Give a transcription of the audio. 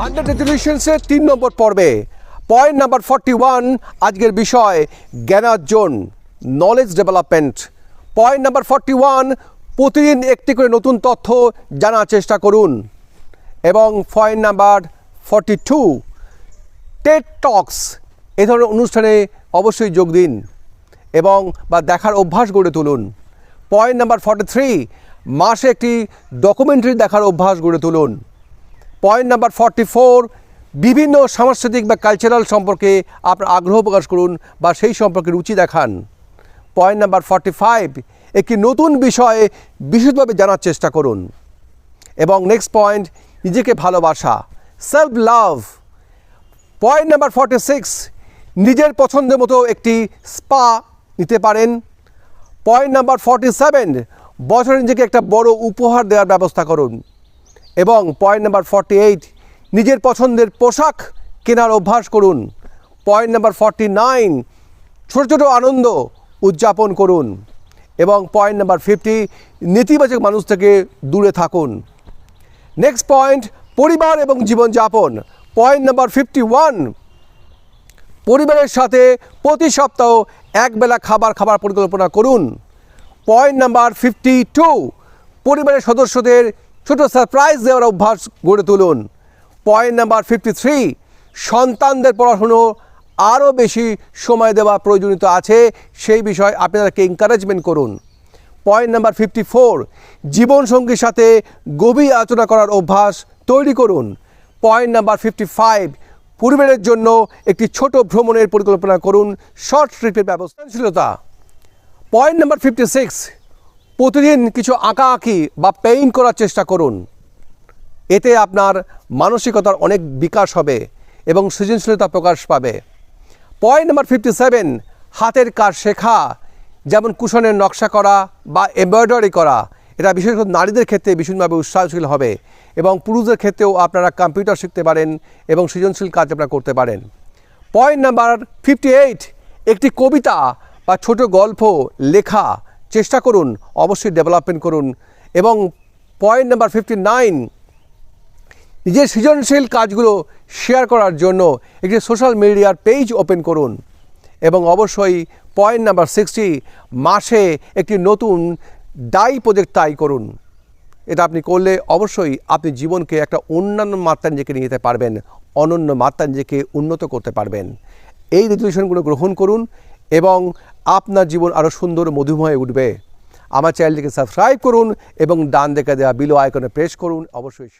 Hundred রেজলিউশনসের তিন নম্বর পর্বে। Point number forty one আজকের বিষয়, জ্ঞানার্জন knowledge development point number forty one প্রতিদিন একটি করে নতুন তথ্য জানার চেষ্টা করুন। এবং point number forty two TED talks এ ধরনের অনুষ্ঠানে অবশ্যই যোগ দিন। এবং বা দেখার অভ্যাস গড়ে তুলুন। পয়েন্ট নাম্বার ফর্টি থ্রি মাসে একটি ডকুমেন্টারি দেখার অভ্যাস গড়ে তুলুন। পয়েন্ট নাম্বার ফর্টি ফোর বিভিন্ন সাংস্কৃতিক বা কালচারাল সম্পর্কে আপনার আগ্রহ প্রকাশ করুন বা সেই সম্পর্কে রুচি দেখান। পয়েন্ট নাম্বার ফর্টি ফাইভ একটি নতুন বিষয়ে বিশেষভাবে জানার চেষ্টা করুন। এবং নেক্সট পয়েন্ট নিজেকে ভালোবাসা self love point number forty six নিজের পছন্দের মতো একটি স্পা নিতে পারেন। পয়েন্ট নাম্বার ফর্টি সেভেন বছরে নিজেকে একটা বড় উপহার দেওয়ার ব্যবস্থা করুন। এবং পয়েন্ট নাম্বার ফর্টি এইট নিজের পছন্দের পোশাক কেনার অভ্যাস করুন। পয়েন্ট নাম্বার ফর্টি নাইন ছোটো ছোটো আনন্দ উদযাপন করুন। এবং পয়েন্ট নাম্বার ফিফটি নেতিবাচক মানুষ থেকে দূরে থাকুন। নেক্সট পয়েন্ট পরিবার এবং জীবনযাপন। পয়েন্ট নাম্বার ফিফটি ওয়ান পরিবারের সাথে প্রতি সপ্তাহ একবেলা খাবার খাবার পরিকল্পনা করুন। পয়েন্ট নাম্বার ফিফটি টু পরিবারের সদস্যদের ছোট সারপ্রাইজ দেওয়ার অভ্যাস গড়ে তুলুন। পয়েন্ট নাম্বার ফিফটি থ্রি সন্তানদের পড়াশুনো আরও বেশি সময় দেওয়া প্রয়োজনীয়তা আছে, সেই বিষয়ে আপনাদেরকে এনকারেজমেন্ট করুন। পয়েন্ট নাম্বার ফিফটি ফোর জীবনসঙ্গীর সাথে গভীর আলোচনা করার অভ্যাস তৈরি করুন। পয়েন্ট নাম্বার ফিফটি ফাইভ পরিবারের জন্য একটি ছোট ভ্রমণের পরিকল্পনা করুন। শর্ট ট্রিপের ব্যবস্থাশীলতা পয়েন্ট নাম্বার ফিফটি সিক্স প্রতিদিন কিছু আঁকা আঁকি বা পেইন্ট করার চেষ্টা করুন। এতে আপনার মানসিকতার অনেক বিকাশ হবে এবং সৃজনশীলতা প্রকাশ পাবে। পয়েন্ট নাম্বার ফিফটি সেভেন হাতের কাজ শেখা, যেমন কুশনের নকশা করা বা এমব্রয়ডারি করা। এটা বিশেষ করে নারীদের ক্ষেত্রে ভীষণভাবে উৎসাহশীল হবে এবং পুরুষদের ক্ষেত্রেও আপনারা কম্পিউটার শিখতে পারেন এবং সৃজনশীল কাজ আপনারা করতে পারেন। পয়েন্ট নাম্বার ফিফটি এইট একটি কবিতা বা ছোট গল্প, লেখা, চেষ্টা করুন, অবশ্যই ডেভেলপমেন্ট করুন এবং পয়েন্ট নাম্বার ফিফটি নাইন নিজের সৃজনশীল কাজগুলো শেয়ার করার জন্য একটি সোশ্যাল মিডিয়ার পেজ ওপেন করুন এবং অবশ্যই পয়েন্ট নাম্বার সিক্সটি মাসে একটি নতুন ডাই প্রজেক্ট তাই করুন। এটা আপনি করলে অবশ্যই আপনি জীবনকে একটা অন্যান্য মাত্রা নিজেকে নিয়ে যেতে পারবেন, অনন্য মাত্রা নিজেকে উন্নত করতে পারবেন। এই রেজলিউশনগুলো গ্রহণ করুন এবং আপনার জীবন আরও সুন্দর মধুময় উঠবে। আমার চ্যানেলটিকে সাবস্ক্রাইব করুন এবং ডান দেখা দেওয়া বিলো আয়কনে প্রেস করুন, অবশ্যই